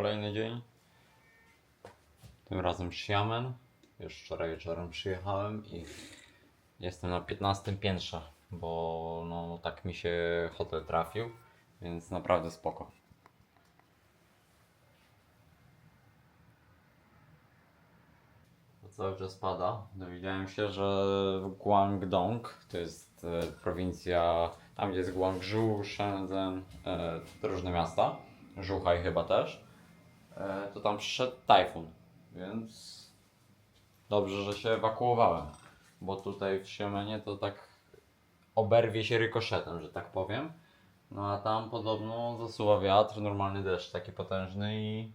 Kolejny dzień. Tym razem Xiamen. Już wczoraj wieczorem przyjechałem i jestem na 15 piętrze, bo no tak mi się hotel trafił, więc naprawdę spoko. Cały czas pada. Dowiedziałem się, że Guangdong, to jest e, prowincja, tam gdzie jest Guangzhou, Shenzhen, e, różne miasta, Zhuhai chyba też, to tam przyszedł tajfun, więc dobrze, że się ewakuowałem, bo tutaj w Xiemenie to tak oberwie się rykoszetem, że tak powiem. No a tam podobno zasuwa wiatr, normalny deszcz taki potężny i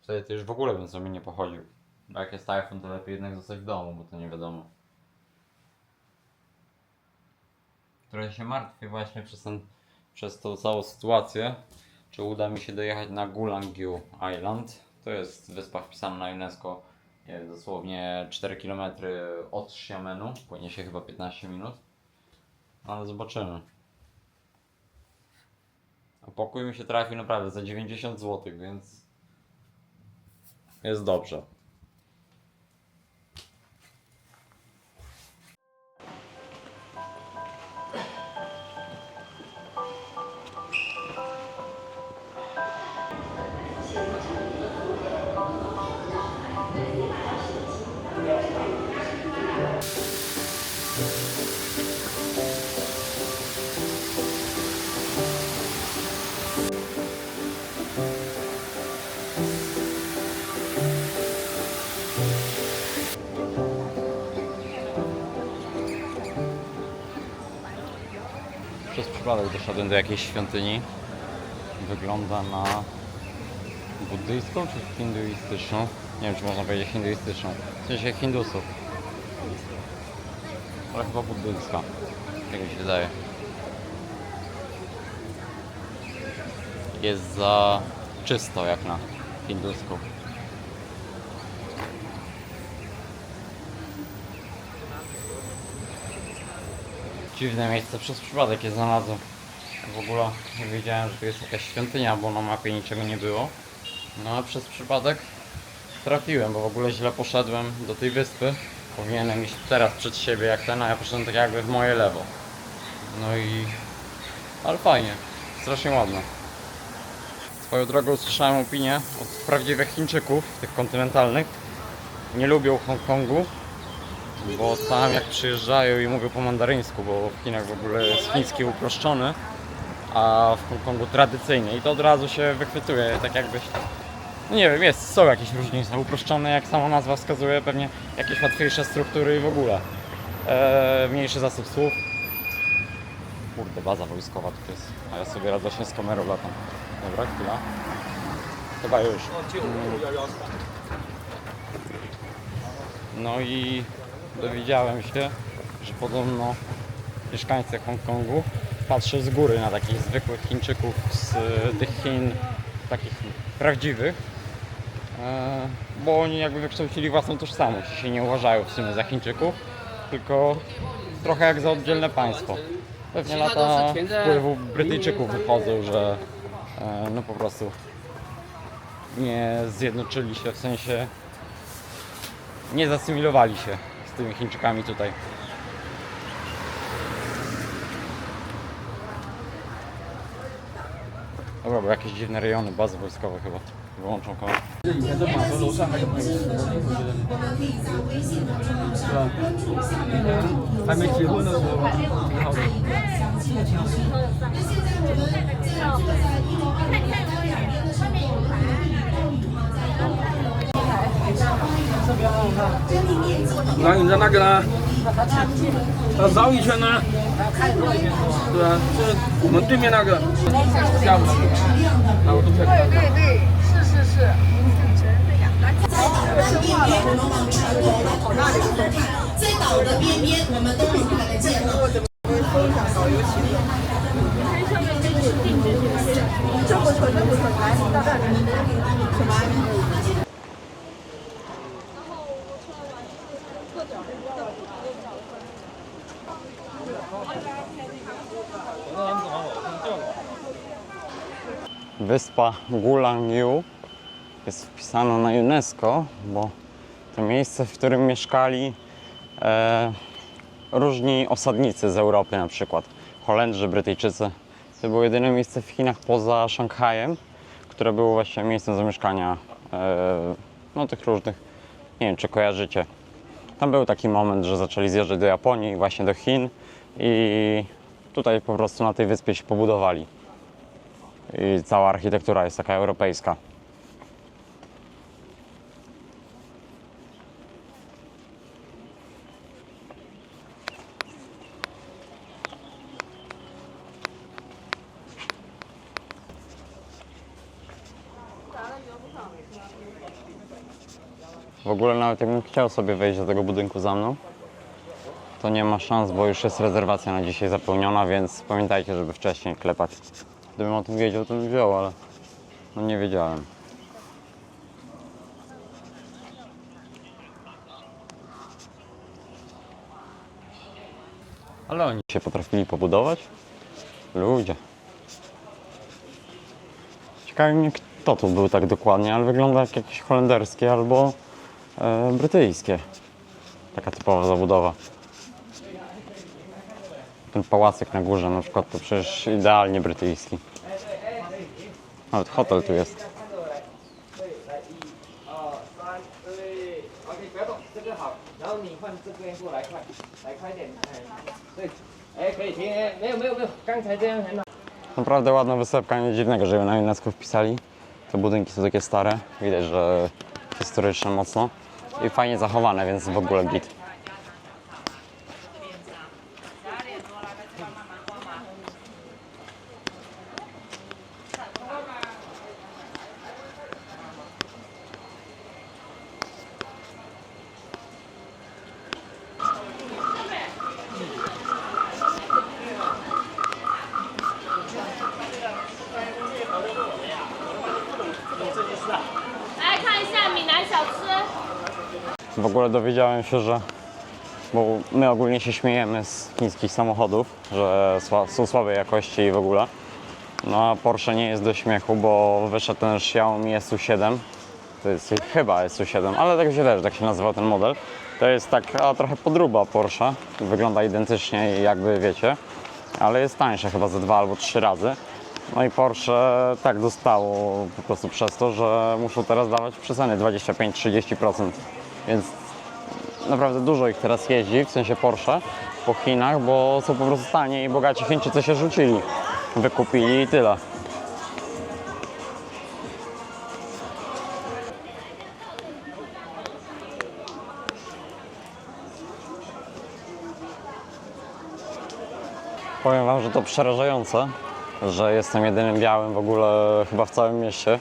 wtedy to już w ogóle bym sobie nie pochodził. Bo jak jest tajfun, to lepiej jednak zostać w domu, bo to nie wiadomo. Trochę się martwię właśnie przez, ten, przez tą całą sytuację, czy uda mi się dojechać na Gulangiu Island. To jest wyspa wpisana na UNESCO, wiem, dosłownie 4 km od Xiamenu, płynie się chyba 15 minut. Ale zobaczymy. A pokój mi się trafił naprawdę za 90 zł, więc jest dobrze. Przypadek doszedłem do jakiejś świątyni. Wygląda na buddyjską czy hinduistyczną? Nie wiem, czy można powiedzieć hinduistyczną. W sensie hindusów. Ale chyba buddyjska. Jak mi się wydaje. Jest za czysto jak na hinduską. Dziwne miejsce, przez przypadek je znalazłem. W ogóle nie wiedziałem, że tu jest jakaś świątynia, bo na mapie niczego nie było. No a przez przypadek trafiłem, bo w ogóle źle poszedłem do tej wyspy. Powinienem iść teraz przed siebie jak ten, a ja poszedłem tak jakby w moje lewo. No i... Ale fajnie, strasznie ładne. Swoją drogą słyszałem opinię od prawdziwych Chińczyków, tych kontynentalnych. Nie lubią Hongkongu, bo tam jak przyjeżdżają i mówią po mandaryńsku, bo w Chinach w ogóle jest chiński uproszczony, a w Hongkongu tradycyjnie i to od razu się wychwytuje, tak jakbyś... No nie wiem, jest, są jakieś różnice, uproszczone jak sama nazwa wskazuje, pewnie jakieś łatwiejsze struktury i w ogóle. Eee, mniejszy zasób słów. Kurde, baza wojskowa tu jest, a ja sobie radośnie z kamerą latam. Dobra, chwila. Chyba już. No i dowiedziałem się, że podobno mieszkańcy Hongkongu patrzą z góry na takich zwykłych Chińczyków z e, tych Chin, takich prawdziwych, e, bo oni jakby wykształcili własną tożsamość i się nie uważają w sumie za Chińczyków, tylko trochę jak za oddzielne państwo. Pewnie lata wpływu Brytyjczyków wychodzą, że e, no po prostu nie zjednoczyli się, w sensie nie zasymilowali się tymi Chińczykami tutaj. Dobra, bo jakieś dziwne rejony, bazy wojskowe chyba. Wyłączą kamerę. 的。那你在那个呢？要绕一圈呢？对啊，这我们对面那个。下午那个，啊，我都可以看到。对对，是是是，边边我们往船头往那里头看，在岛的边边我们都能看得见了。这不错，这不错，来，到这儿什么？Wyspa Gulang-Yu jest wpisana na UNESCO, bo to miejsce, w którym mieszkali e, różni osadnicy z Europy na przykład. Holendrzy, Brytyjczycy. To było jedyne miejsce w Chinach poza Szanghajem, które było właśnie miejscem zamieszkania e, no, tych różnych, nie wiem czy kojarzycie. Tam był taki moment, że zaczęli zjeżdżać do Japonii, właśnie do Chin i tutaj po prostu na tej wyspie się pobudowali. I cała architektura jest taka europejska. W ogóle nawet jakbym chciał sobie wejść do tego budynku za mną, to nie ma szans, bo już jest rezerwacja na dzisiaj zapełniona, więc pamiętajcie, żeby wcześniej klepać. Gdybym o tym wiedział, to bym wziął, ale no nie wiedziałem. Ale oni się potrafili pobudować? Ludzie. Ciekawi mnie, kto tu był tak dokładnie, ale wygląda jak jakieś holenderskie albo e, brytyjskie. Taka typowa zabudowa ten pałacyk na górze na przykład, to przecież idealnie brytyjski. Nawet hotel tu jest. Naprawdę ładna wysepka, nie dziwnego, że ją na UNESCO wpisali. Te budynki są takie stare, widać, że historyczne mocno i fajnie zachowane, więc w ogóle git. Ogóle dowiedziałem się, że bo my ogólnie się śmiejemy z chińskich samochodów, że są słabej jakości i w ogóle. No a Porsche nie jest do śmiechu, bo wyszedł ten Xiaomi SU7. To jest chyba SU7, ale tak się też tak się nazywa ten model. To jest taka trochę podróba Porsche. Wygląda identycznie jakby wiecie, ale jest tańsze chyba ze dwa albo trzy razy. No i Porsche tak dostało po prostu przez to, że muszą teraz dawać przeceny 25-30%. Więc naprawdę dużo ich teraz jeździ, w sensie Porsche, po Chinach, bo są po prostu tanie i bogaci Chińczycy się rzucili. Wykupili i tyle. Powiem Wam, że to przerażające, że jestem jedynym białym w ogóle chyba w całym mieście,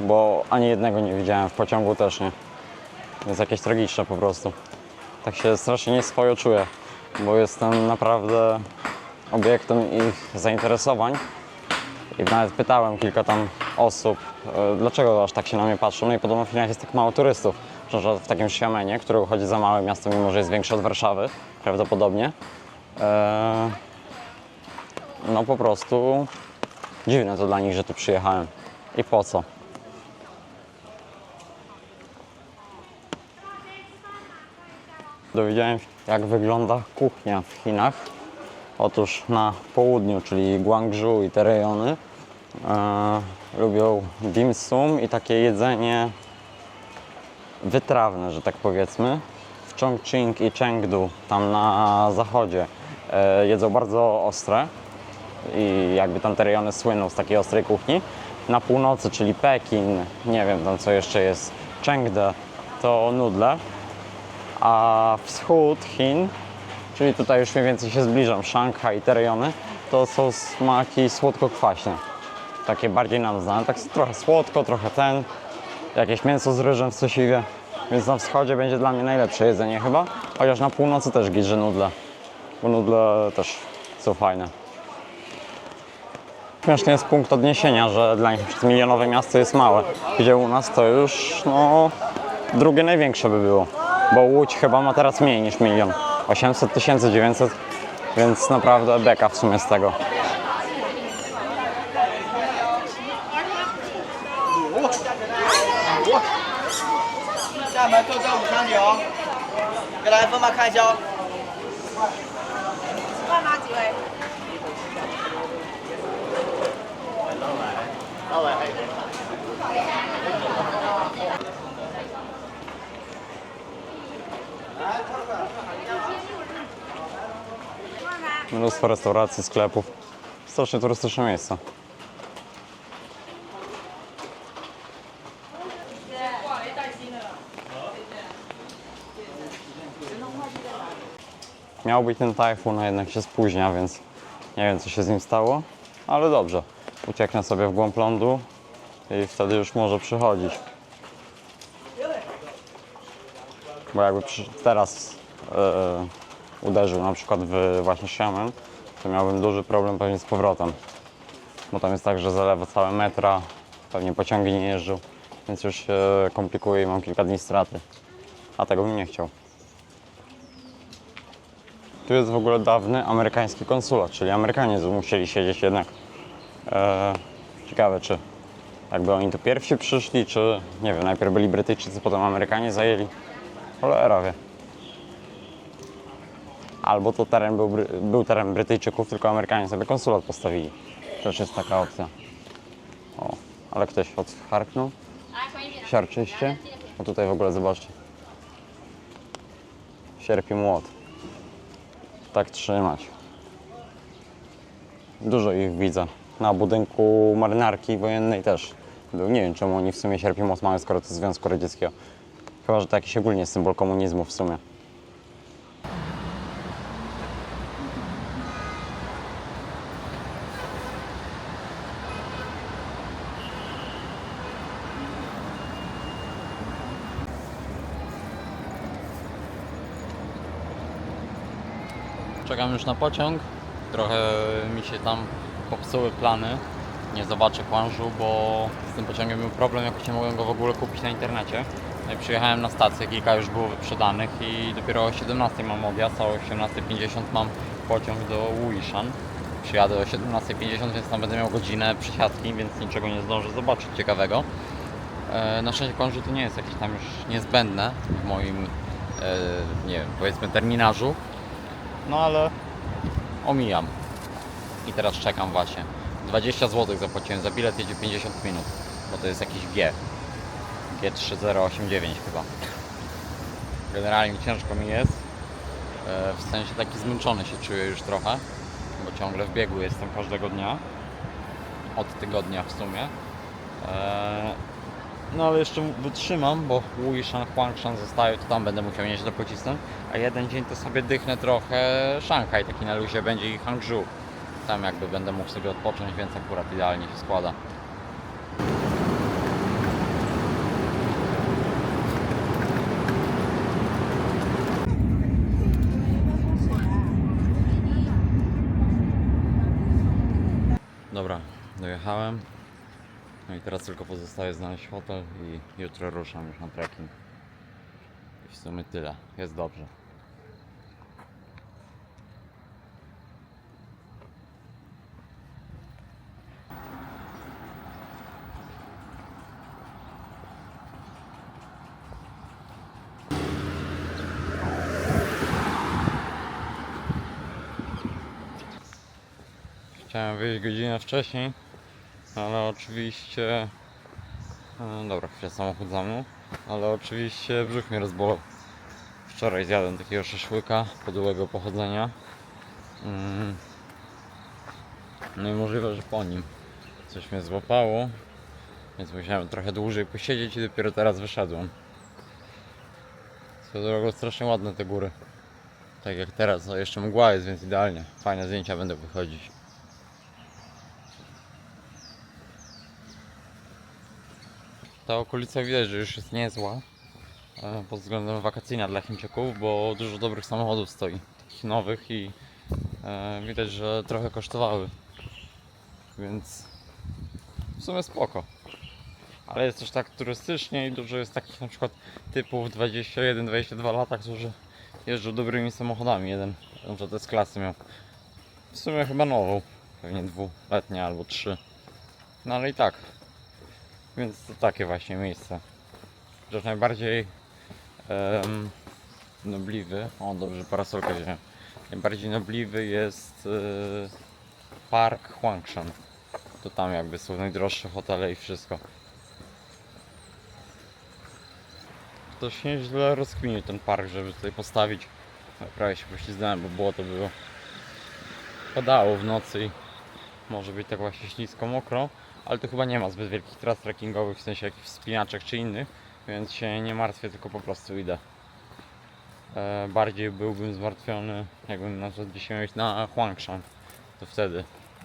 bo ani jednego nie widziałem, w pociągu też nie. Jest jakieś tragiczne po prostu. Tak się strasznie nieswojo czuję, bo jestem naprawdę obiektem ich zainteresowań. I nawet pytałem kilka tam osób, e, dlaczego aż tak się na mnie patrzą. No i podobno w Chinach jest tak mało turystów, że w takim Xiamenie, który uchodzi za małe miasto, mimo że jest większe od Warszawy, prawdopodobnie, e, no po prostu dziwne to dla nich, że tu przyjechałem. I po co? Dowiedziałem się, jak wygląda kuchnia w Chinach. Otóż na południu, czyli Guangzhou i te rejony, e, lubią dim sum i takie jedzenie wytrawne, że tak powiedzmy. W Chongqing i Chengdu, tam na zachodzie, e, jedzą bardzo ostre i jakby tam te rejony słyną z takiej ostrej kuchni. Na północy, czyli Pekin, nie wiem tam co jeszcze jest, Chengde, to nudle, a wschód Chin, czyli tutaj już mniej więcej się zbliżam, Szanghaj i te rejony, to są smaki słodko-kwaśne. Takie bardziej nam znane, tak trochę słodko, trochę ten, jakieś mięso z ryżem w sosiwie, więc na wschodzie będzie dla mnie najlepsze jedzenie chyba, chociaż na północy też giże nudle, bo nudle też są fajne. Śmieszny jest punkt odniesienia, że dla nich milionowe miasto jest małe, gdzie u nas to już no, drugie największe by było, bo Łódź chyba ma teraz mniej niż milion. 800 tysięcy, 900, więc naprawdę beka w sumie z tego. Thank.？Mnóstwo restauracji, sklepów. Strasznie turystyczne miejsce. Miał być ten tajfun, a jednak się spóźnia, więc nie wiem co się z nim stało, ale dobrze. Ucieknę sobie w głąb lądu i wtedy już może przychodzić. Bo jakby teraz e, uderzył na przykład w właśnie Xiamen, to miałbym duży problem pewnie z powrotem. Bo tam jest tak, że zalewa całe metra, pewnie pociągi nie jeżdżą, więc już się komplikuje i mam kilka dni straty. A tego bym nie chciał. Tu jest w ogóle dawny amerykański konsulat, czyli Amerykanie musieli siedzieć jednak. E, ciekawe, czy jakby oni tu pierwsi przyszli, czy nie wiem, najpierw byli Brytyjczycy, potem Amerykanie zajęli. Cholera wie. Albo to teren był, był teren Brytyjczyków, tylko Amerykanie sobie konsulat postawili. Też jest taka opcja. O, ale ktoś odcharknął. Siarczyście. A tutaj w ogóle zobaczcie. Sierp i młot. Tak trzymać. Dużo ich widzę. Na budynku marynarki wojennej też. Nie wiem czemu oni w sumie sierp i młot mają, skoro to Związku Radzieckiego. Chyba, że to jakiś ogólnie symbol komunizmu w sumie. Czekam już na pociąg. Trochę mi się tam popsuły plany. Nie zobaczę Kłanżu, bo z tym pociągiem był problem, jakoś nie mogłem go w ogóle kupić na internecie. No i przyjechałem na stację, kilka już było wyprzedanych i dopiero o 17 mam odjazd, a o 18.50 mam pociąg do Wishan. Przyjadę o 17.50, więc tam będę miał godzinę przysiadki, więc niczego nie zdążę zobaczyć ciekawego. E, Na szczęście Kłanżu to nie jest jakieś tam już niezbędne w moim, e, nie wiem, powiedzmy terminarzu. No ale omijam. I teraz czekam właśnie. 20 zł zapłaciłem za bilet, jedzie 50 minut. Bo to jest jakiś G. G3089 chyba. Generalnie ciężko mi jest. E, W sensie taki zmęczony się czuję już trochę. Bo ciągle w biegu jestem każdego dnia. Od tygodnia w sumie. No ale jeszcze wytrzymam, bo Wishan, Huangshan zostaje, to tam będę musiał nieźle pocisnąć. A jeden dzień to sobie dychnę trochę Szanghaj, taki na luzie będzie i Hangzhou. Tam jakby będę mógł sobie odpocząć, więc akurat idealnie się składa. Dobra, dojechałem. No i teraz tylko pozostaje znaleźć hotel i jutro ruszam już na trekking. I w sumie tyle. Jest dobrze. Chciałem wyjść godzinę wcześniej, ale oczywiście. e, Dobra, chwilę samochód za mną, ale oczywiście brzuch mnie rozbolał. Wczoraj zjadłem takiego szaszłyka podłego pochodzenia. Mm. No i możliwe, że po nim coś mnie złapało, więc musiałem trochę dłużej posiedzieć i dopiero teraz wyszedłem. Swoją drogą strasznie ładne te góry. Tak jak teraz, a jeszcze mgła jest, więc idealnie. Fajne zdjęcia będą wychodzić. Ta okolica widać, że już jest niezła e, pod względem wakacyjna dla Chińczyków, bo dużo dobrych samochodów stoi, takich nowych i e, widać, że trochę kosztowały. Więc w sumie spoko. Ale jest też tak turystycznie i dużo jest takich na przykład typów 21-22 lata, którzy jeżdżą dobrymi samochodami. Jeden, że to jest klasy miał. W sumie chyba nową, pewnie dwuletnia albo trzy. No ale i tak. Więc to takie właśnie miejsce. Chociaż najbardziej em, nobliwy. O, dobrze, parasolkę wziąłem. Najbardziej nobliwy jest e, park Huangshan. To tam jakby są najdroższe hotele i wszystko. Ktoś nieźle rozkminił ten park, żeby tutaj postawić. Ja Prawie się poślizgnąłem, bo było to było. Padało w nocy i może być tak właśnie ślisko, mokro, ale tu chyba nie ma zbyt wielkich tras trekkingowych, w sensie jakichś wspinaczek czy innych, więc się nie martwię, tylko po prostu idę. E, bardziej byłbym zmartwiony, jakbym na przykład dzisiaj miał iść na Huangshan, to wtedy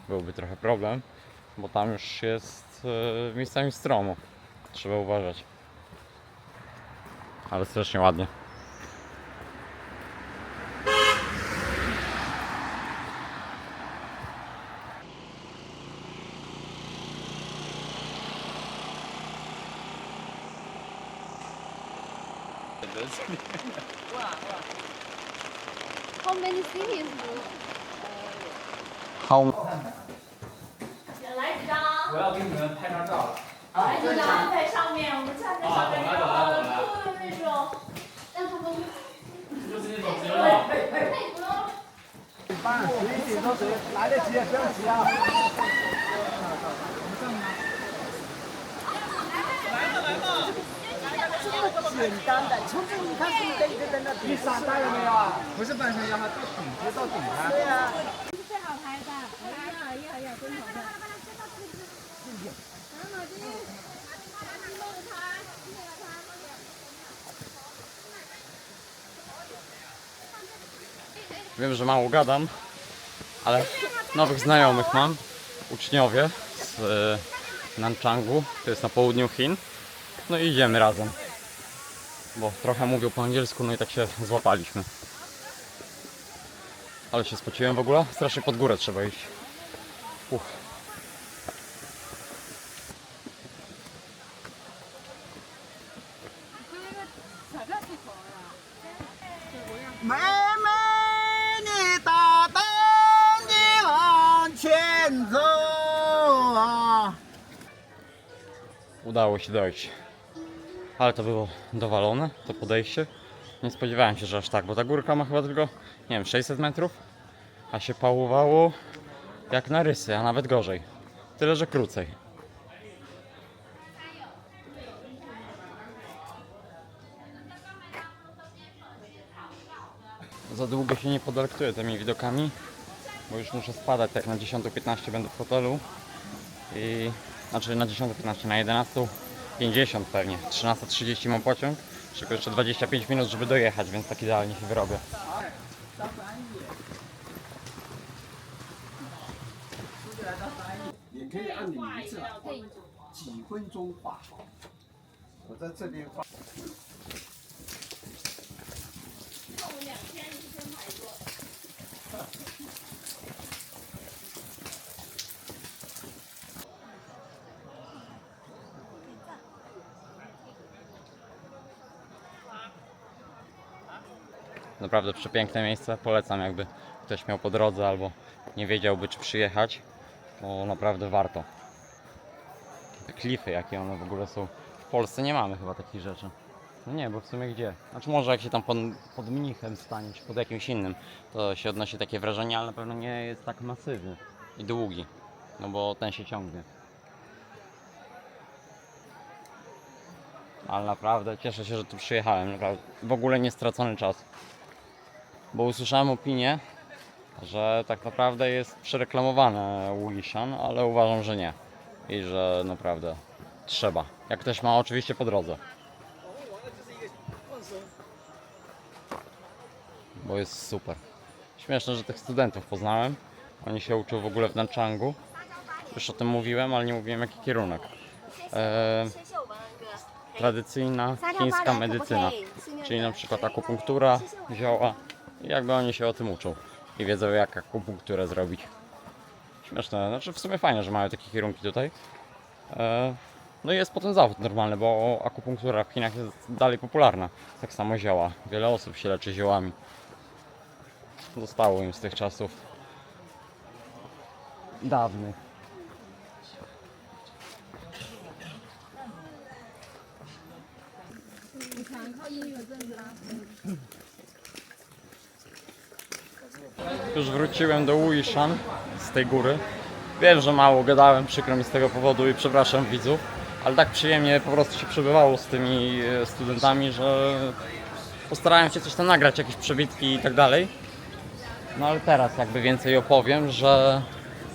byłby trochę problem, bo tam już jest e, miejscami stromo, trzeba uważać. Ale strasznie ładnie. 好。来几张？我要给你们拍张照了。来几张？在上面，我们站在上面，后的那种，们就是那种节奏。嘿嘿。慢，随意点，来得及，不要急啊。简单的，从这你看是一个一个在那比。沙大有没有啊？不是半山腰，它到顶，直接到顶它。对啊。最好拍的，哎呀呀呀，真好看。Wiem, że mało gadam, ale nowych znajomych mam, uczniowie z e, Nanchangu, to jest na południu Chin. No i idziemy razem, bo trochę mówią po angielsku, no i tak się złapaliśmy. Ale się spociłem w ogóle. Strasznie pod górę trzeba iść. Uch. Udało się dojść. Ale to było dowalone, to podejście. Nie spodziewałem się, że aż tak, bo ta górka ma chyba tylko, nie wiem, 600 metrów, a się pałowało jak na rysy, a nawet gorzej. Tyle, że krócej. Za długo się nie podelektuję tymi widokami, bo już muszę spadać, tak na 10-15 będę w hotelu. I znaczy na 10.15, na 11.50 pewnie. 13.30 mam pociąg. Tylko jeszcze 25 minut, żeby dojechać, więc tak idealnie się wyrobię. Naprawdę przepiękne miejsce, polecam jakby ktoś miał po drodze albo nie wiedziałby czy przyjechać, bo naprawdę warto. Te klify jakie one w ogóle są. W Polsce nie mamy chyba takich rzeczy. No nie, bo w sumie gdzie? Znaczy może jak się tam pod, pod mnichem stanie, czy pod jakimś innym, to się odnosi takie wrażenie, ale na pewno nie jest tak masywny i długi. No bo ten się ciągnie. Ale naprawdę cieszę się, że tu przyjechałem. Naprawdę. W ogóle nie stracony czas. Bo usłyszałem opinię, że tak naprawdę jest przereklamowane Wulishan, ale uważam, że nie. I że naprawdę trzeba. Jak ktoś ma oczywiście po drodze. Bo jest super. Śmieszne, że tych studentów poznałem. Oni się uczą w ogóle w Nanchangu. Już o tym mówiłem, ale nie mówiłem jaki kierunek. Eee, tradycyjna chińska medycyna. Czyli na przykład akupunktura, zioła. Jakby oni się o tym uczą. I wiedzą jak akupunkturę zrobić. Śmieszne, znaczy w sumie fajne, że mają takie kierunki tutaj. E, No i jest potem zawód normalny, bo akupunktura w Chinach jest dalej popularna. Tak samo zioła. Wiele osób się leczy ziołami. Zostało im z tych czasów dawnych. Już wróciłem do Ujishan z tej góry. Wiem, że mało gadałem, przykro mi z tego powodu i przepraszam widzów, ale tak przyjemnie po prostu się przebywało z tymi e, studentami, że postarałem się coś tam nagrać, jakieś przebitki i tak dalej. No ale teraz jakby więcej opowiem, że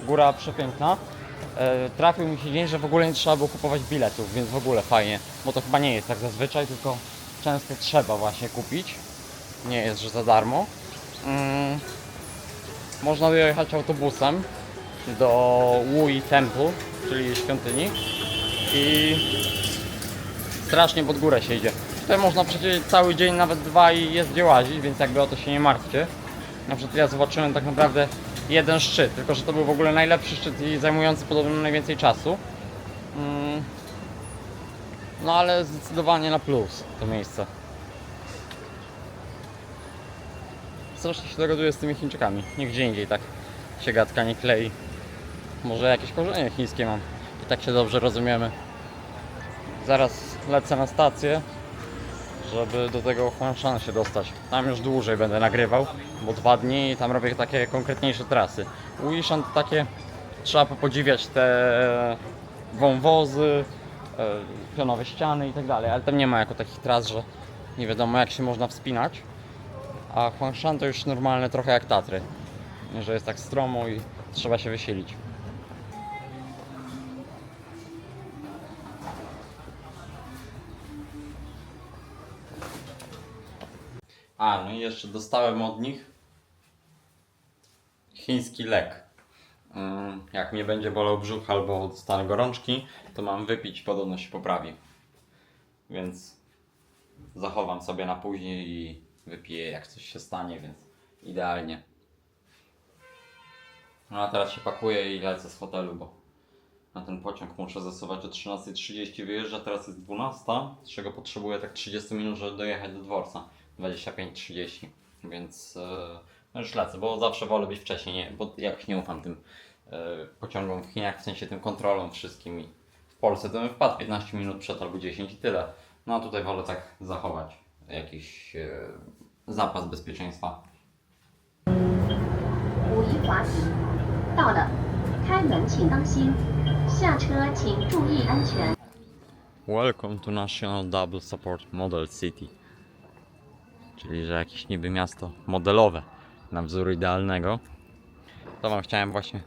góra przepiękna. E, trafił mi się dzień, że w ogóle nie trzeba było kupować biletów, więc w ogóle fajnie, bo to chyba nie jest tak zazwyczaj, tylko często trzeba właśnie kupić. Nie jest, że za darmo. Mm, można dojechać autobusem do Wui Temple, czyli świątyni i strasznie pod górę się idzie. Tutaj można przecież cały dzień, nawet dwa i jest gdzie łazić, więc jakby o to się nie martwcie. Na przykład ja zobaczyłem tak naprawdę jeden szczyt, tylko że to był w ogóle najlepszy szczyt i zajmujący podobno najwięcej czasu. Mm. No ale zdecydowanie na plus to miejsce. Strasznie się dogaduję z tymi Chińczykami. Nigdzie indziej tak się gadka nie klei. Może jakieś korzenie chińskie mam i tak się dobrze rozumiemy. Zaraz lecę na stację, żeby do tego Huangshan się dostać. Tam już dłużej będę nagrywał, bo dwa dni i tam robię takie konkretniejsze trasy. Ujishan to takie, trzeba popodziwiać te wąwozy, e, pionowe ściany i tak dalej, ale tam nie ma jako takich tras, że nie wiadomo jak się można wspinać. A Huangshan to już normalne trochę jak Tatry, że jest tak stromo i trzeba się wysilić. A, no i jeszcze dostałem od nich chiński lek. Mm, Jak mnie będzie bolał brzuch albo dostanę gorączki, to mam wypić, podobno się poprawi. Więc zachowam sobie na później i wypiję jak coś się stanie, więc idealnie. No a teraz się pakuję i lecę z hotelu, bo na ten pociąg muszę zasuwać o 13.30 wyjeżdża, teraz jest 12, z czego potrzebuję tak 30 minut, żeby dojechać do dworca. 25-30, więc no już lecę, bo zawsze wolę być wcześniej, nie, bo jakoś nie ufam tym e, pociągom w Chinach, w sensie tym kontrolom wszystkim i w Polsce to bym wpadł 15 minut przed albo 10 i tyle. No a tutaj wolę tak zachować jakiś e, zapas bezpieczeństwa. 五一滑行，到了，开门请当心，下车请注意安全。 Welcome to National Double Support Model City. Czyli, że jakieś niby miasto modelowe na wzór idealnego. To Wam chciałem właśnie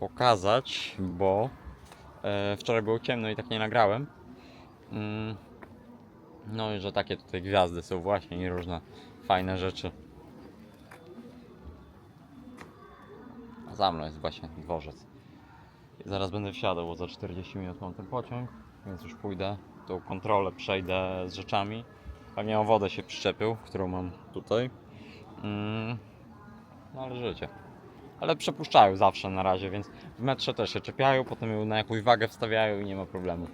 pokazać, bo e, wczoraj było ciemno i tak nie nagrałem. Mm, no i że takie tutaj gwiazdy są właśnie i różne fajne rzeczy. A za mną jest właśnie dworzec. I zaraz będę wsiadał, bo za 40 minut mam ten pociąg, więc już pójdę, tą kontrolę przejdę z rzeczami. Pewnie o wodę się przyczepił, którą mam tutaj. Mm, no ale życie. Ale przepuszczają zawsze na razie, więc w metrze też się czepiają, potem ją na jakąś wagę wstawiają i nie ma problemu.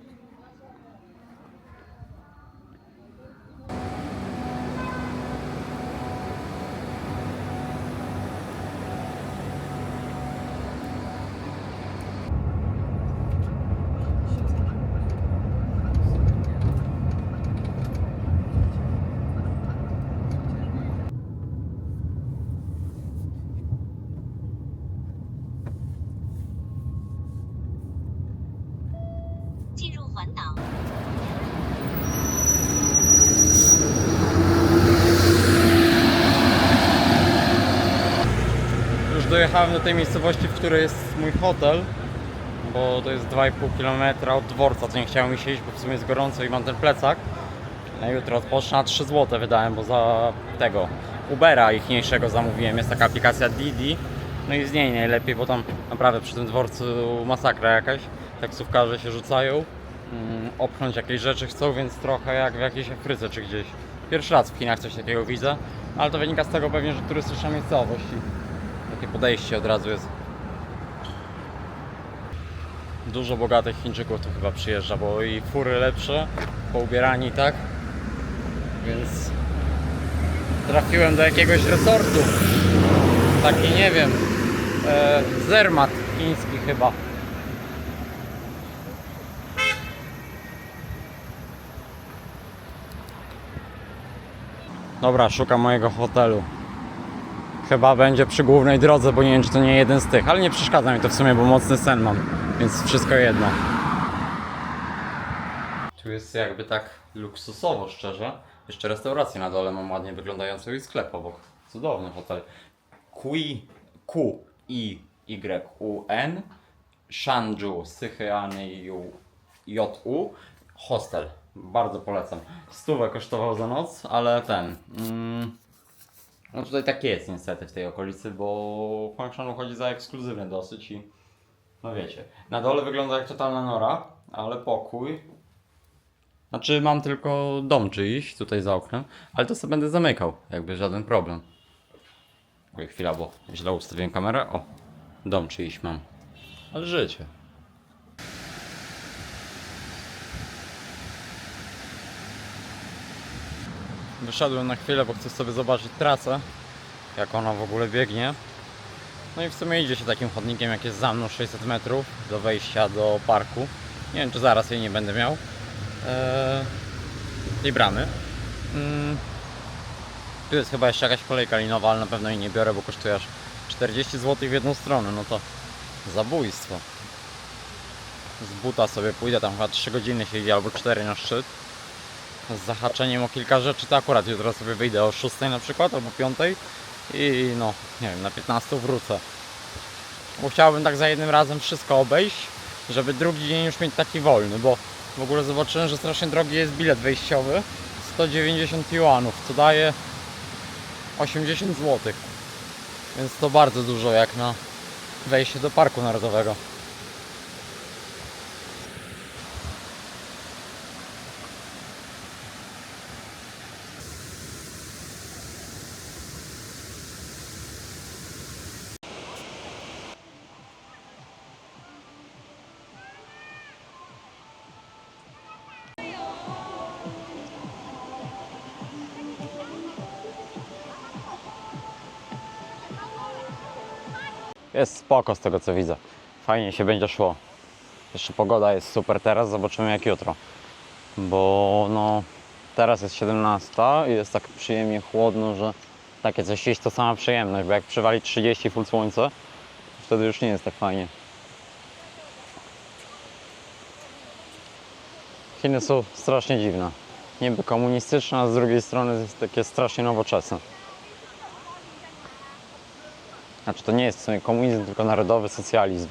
Już dojechałem do tej miejscowości, w której jest mój hotel, bo to jest 2,5 km od dworca, co nie chciało mi się iść, bo w sumie jest gorąco i mam ten plecak. Na jutro odpocznę, a 3 zł wydałem, bo za tego Ubera ichniejszego zamówiłem. Jest taka aplikacja Didi, no i z niej najlepiej, bo tam naprawdę przy tym dworcu masakra jakaś. Taksówkarze się rzucają, mm, opchnąć jakieś rzeczy chcą, więc trochę jak w jakiejś Afryce czy gdzieś. Pierwszy raz w Chinach coś takiego widzę, ale to wynika z tego pewnie, że turystyczna miejscowość i takie podejście od razu jest. Dużo bogatych Chińczyków tu chyba przyjeżdża, bo i fury lepsze, poubierani tak. Więc trafiłem do jakiegoś resortu. Taki nie wiem, e, Zermatt chiński chyba. Dobra, szukam mojego hotelu. Chyba będzie przy głównej drodze, bo nie wiem, czy to nie jeden z tych, ale nie przeszkadza mi to w sumie, bo mocny sen mam, więc wszystko jedno. Tu jest jakby tak luksusowo, szczerze. Jeszcze restaurację na dole mam ładnie wyglądającą i sklep obok. Cudowny hotel. Kui, Q, I, Y, U, N, Shanju, Sychyany, J, U, hostel. Bardzo polecam. Stówę kosztował za noc, ale ten. Mm, no tutaj tak jest niestety w tej okolicy, bo Huangshan uchodzi za ekskluzywny dosyć i no wiecie. Na dole wygląda jak totalna nora, ale pokój. Znaczy mam tylko dom czyjś tutaj za oknem, ale to sobie będę zamykał, jakby żaden problem. Chwila, bo źle ustawiłem kamerę. O, dom czyjś mam. Ale życie. Wyszedłem na chwilę, bo chcę sobie zobaczyć trasę, jak ona w ogóle biegnie. No i w sumie idzie się takim chodnikiem, jak jest za mną 600 metrów do wejścia do parku. Nie wiem, czy zaraz jej nie będę miał. Eee, tej bramy. Mm, tu jest chyba jeszcze jakaś kolejka linowa, ale na pewno jej nie biorę, bo kosztuje aż 40 zł w jedną stronę. No to zabójstwo. Z buta sobie pójdę, tam chyba 3 godziny się idzie, albo 4 na szczyt z zahaczeniem o kilka rzeczy, to akurat jutro sobie wyjdę o 6 na przykład, albo 5 i no, nie wiem, na 15 wrócę. Bo chciałbym tak za jednym razem wszystko obejść, żeby drugi dzień już mieć taki wolny, bo w ogóle zobaczyłem, że strasznie drogi jest bilet wejściowy, 190 juanów, co daje 80 zł. Więc to bardzo dużo jak na wejście do Parku Narodowego. Jest spoko z tego co widzę. Fajnie się będzie szło. Jeszcze pogoda jest super teraz, zobaczymy jak jutro. Bo no teraz jest 17 i jest tak przyjemnie chłodno, że takie coś jeść to sama przyjemność, bo jak przywali 30 full słońce, wtedy już nie jest tak fajnie. Chiny są strasznie dziwne. Niby komunistyczne, a z drugiej strony jest takie strasznie nowoczesne. Znaczy to nie jest w sumie komunizm, tylko narodowy socjalizm.